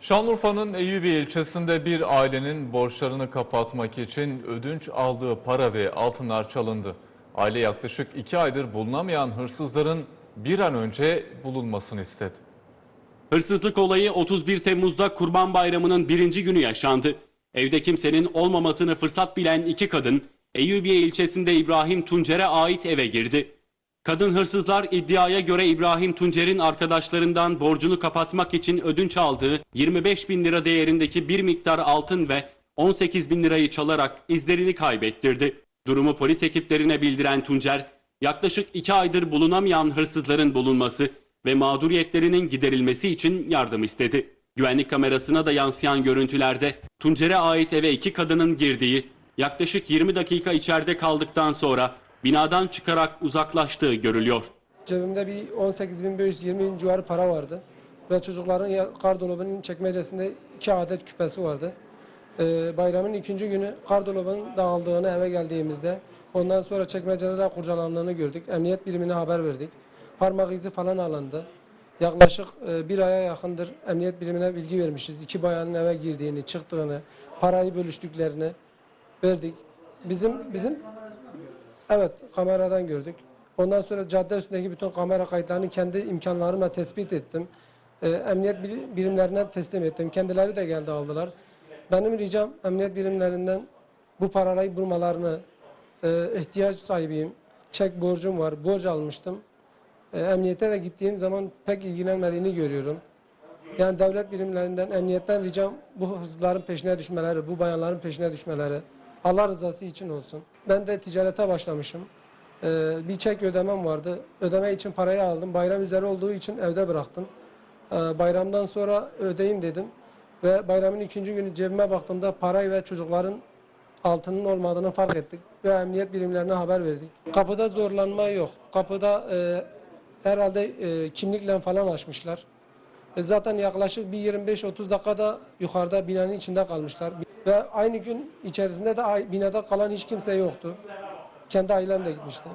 Şanlıurfa'nın Eyyubi ilçesinde bir ailenin borçlarını kapatmak için ödünç aldığı para ve altınlar çalındı. Aile yaklaşık iki aydır bulunamayan hırsızların bir an önce bulunmasını istedi. Hırsızlık olayı 31 Temmuz'da Kurban Bayramı'nın birinci günü yaşandı. Evde kimsenin olmamasını fırsat bilen iki kadın Eyyubiye ilçesinde İbrahim Tuncer'e ait eve girdi. Kadın hırsızlar iddiaya göre İbrahim Tuncer'in arkadaşlarından borcunu kapatmak için ödünç aldığı 25 bin lira değerindeki bir miktar altın ve 18 bin lirayı çalarak izlerini kaybettirdi. Durumu polis ekiplerine bildiren Tuncer, yaklaşık iki aydır bulunamayan hırsızların bulunması ve mağduriyetlerinin giderilmesi için yardım istedi. Güvenlik kamerasına da yansıyan görüntülerde Tuncer'e ait eve iki kadının girdiği, yaklaşık 20 dakika içeride kaldıktan sonra binadan çıkarak uzaklaştığı görülüyor. Cebimde bir 18.520 civarı para vardı. Ve çocukların gardırobunun çekmecesinde iki adet küpesi vardı. Ee, bayramın ikinci günü gardırobun dağıldığını eve geldiğimizde ondan sonra çekmecelerde kurcalandığını gördük. Emniyet birimine haber verdik. Parmak izi falan alındı. Yaklaşık e, bir aya yakındır emniyet birimine bilgi vermişiz. İki bayanın eve girdiğini, çıktığını, parayı bölüştüklerini verdik. Bizim bizim Evet, kameradan gördük. Ondan sonra cadde üstündeki bütün kamera kayıtlarını kendi imkanlarımla tespit ettim. Ee, emniyet bir- birimlerine teslim ettim. Kendileri de geldi aldılar. Benim ricam emniyet birimlerinden bu parayı bulmalarını, e, ihtiyaç sahibiyim. Çek borcum var, borç almıştım. E, emniyete de gittiğim zaman pek ilgilenmediğini görüyorum. Yani devlet birimlerinden, emniyetten ricam bu hırsızların peşine düşmeleri, bu bayanların peşine düşmeleri. Allah rızası için olsun. Ben de ticarete başlamışım. Ee, bir çek ödemem vardı. Ödeme için parayı aldım. Bayram üzeri olduğu için evde bıraktım. Ee, bayramdan sonra ödeyim dedim. Ve bayramın ikinci günü cebime baktığımda parayı ve çocukların altının olmadığını fark ettik. Ve emniyet birimlerine haber verdik. Kapıda zorlanma yok. Kapıda e, herhalde e, kimlikle falan açmışlar. E zaten yaklaşık bir 25-30 dakikada yukarıda binanın içinde kalmışlar. Ve aynı gün içerisinde de binada kalan hiç kimse yoktu. Kendi ailem de gitmişti.